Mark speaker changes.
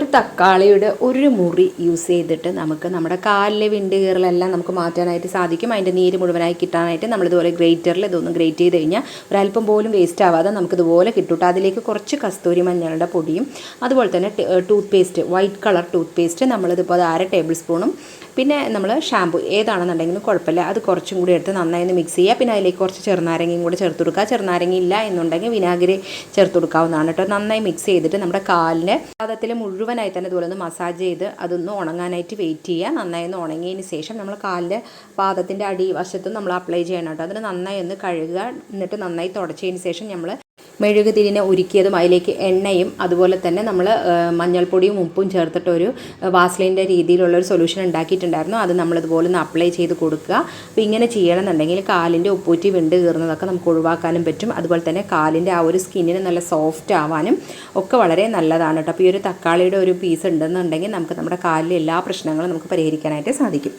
Speaker 1: ഒരു തക്കാളിയുടെ ഒരു മുറി യൂസ് ചെയ്തിട്ട് നമുക്ക് നമ്മുടെ കാലിലെ വിണ്ട് കീറലെല്ലാം നമുക്ക് മാറ്റാനായിട്ട് സാധിക്കും. അതിന്റെ നീര് മുഴുവനായി കിട്ടാനായിട്ട് നമ്മളിതുപോലെ ഗ്രേറ്ററിൽ ഇതൊന്ന് ഗ്രേറ്റ് ചെയ്ത് കഴിഞ്ഞാൽ ഒരല്പം പോലും വേസ്റ്റ് ആവാതെ നമുക്കിതുപോലെ കിട്ടും അതിലേക്ക് കുറച്ച് കസ്തൂരി മഞ്ഞളുടെ പൊടിയും അതുപോലെ തന്നെ toothpaste white colour toothpaste നമ്മളിതിപ്പോൾ അത് അര ടേബിൾ സ്പൂണും പിന്നെ നമ്മൾ ഷാമ്പു ഏതാണെന്നുണ്ടെങ്കിലും കുഴപ്പമില്ല. അത് കുറച്ചും കൂടി എടുത്ത് നന്നായി ഒന്ന് മിക്സ് ചെയ്യുക. പിന്നെ അതിലേക്ക് കുറച്ച് ചെറുനാരങ്ങയും കൂടി ചേർത്ത് കൊടുക്കുക. ചെറുനാരങ്ങ ഇല്ല എന്നുണ്ടെങ്കിൽ വിനാഗിരി ചേർത്ത് കൊടുക്കാവുന്നതാണ് കേട്ടോ നന്നായി മിക്സ് ചെയ്തിട്ട് നമ്മുടെ കാലിന്റെ പാദത്തിൽ മുഴുവനായി തന്നെ ഇതുപോലെ ഒന്ന് മസാജ് ചെയ്ത് അതൊന്ന് ഉണങ്ങാനായിട്ട് വെയിറ്റ് ചെയ്യുക. നന്നായി ഒന്ന് ഉണങ്ങിയതിന് ശേഷം നമ്മൾ കാലിന്റെ പാദത്തിന്റെ അടി വശത്തും നമ്മൾ അപ്ലൈ ചെയ്യണം കേട്ടോ. അതിന് നന്നായി ഒന്ന് കഴുകുക. എന്നിട്ട് നന്നായി തുടച്ചതിന് ശേഷം നമ്മൾ മെഴുകുതിരിനെ ഉരുക്കിയതും അതിലേക്ക് എണ്ണയും അതുപോലെ തന്നെ നമ്മൾ മഞ്ഞൾപ്പൊടിയും ഉപ്പും ചേർത്തിട്ട് ഒരു വാസ്ലിന്റെ രീതിയിലുള്ള ഒരു സൊല്യൂഷൻ ഉണ്ടാക്കിയിട്ടുണ്ടായിരുന്നു. അത് നമ്മളിതുപോലെ ഒന്ന് അപ്ലൈ ചെയ്ത് കൊടുക്കുക. അപ്പോൾ ഇങ്ങനെ ചെയ്യണമെന്നുണ്ടെങ്കിൽ കാലിന്റെ ഉപ്പൂറ്റി വിണ്ട് കീറുന്നതൊക്കെ നമുക്ക് ഒഴിവാക്കാനും പറ്റും. അതുപോലെ തന്നെ കാലിന്റെ ആ ഒരു സ്കിന്നിന് നല്ല സോഫ്റ്റ് ആവാനും ഒക്കെ വളരെ നല്ലതാണ് കേട്ടോ. അപ്പോൾ ഈ ഒരു തക്കാളിയുടെ ഒരു പീസ് ഉണ്ടെന്നുണ്ടെങ്കിൽ നമുക്ക് നമ്മുടെ കാലിലെ എല്ലാ പ്രശ്നങ്ങളും നമുക്ക് പരിഹരിക്കാനായിട്ട് സാധിക്കും.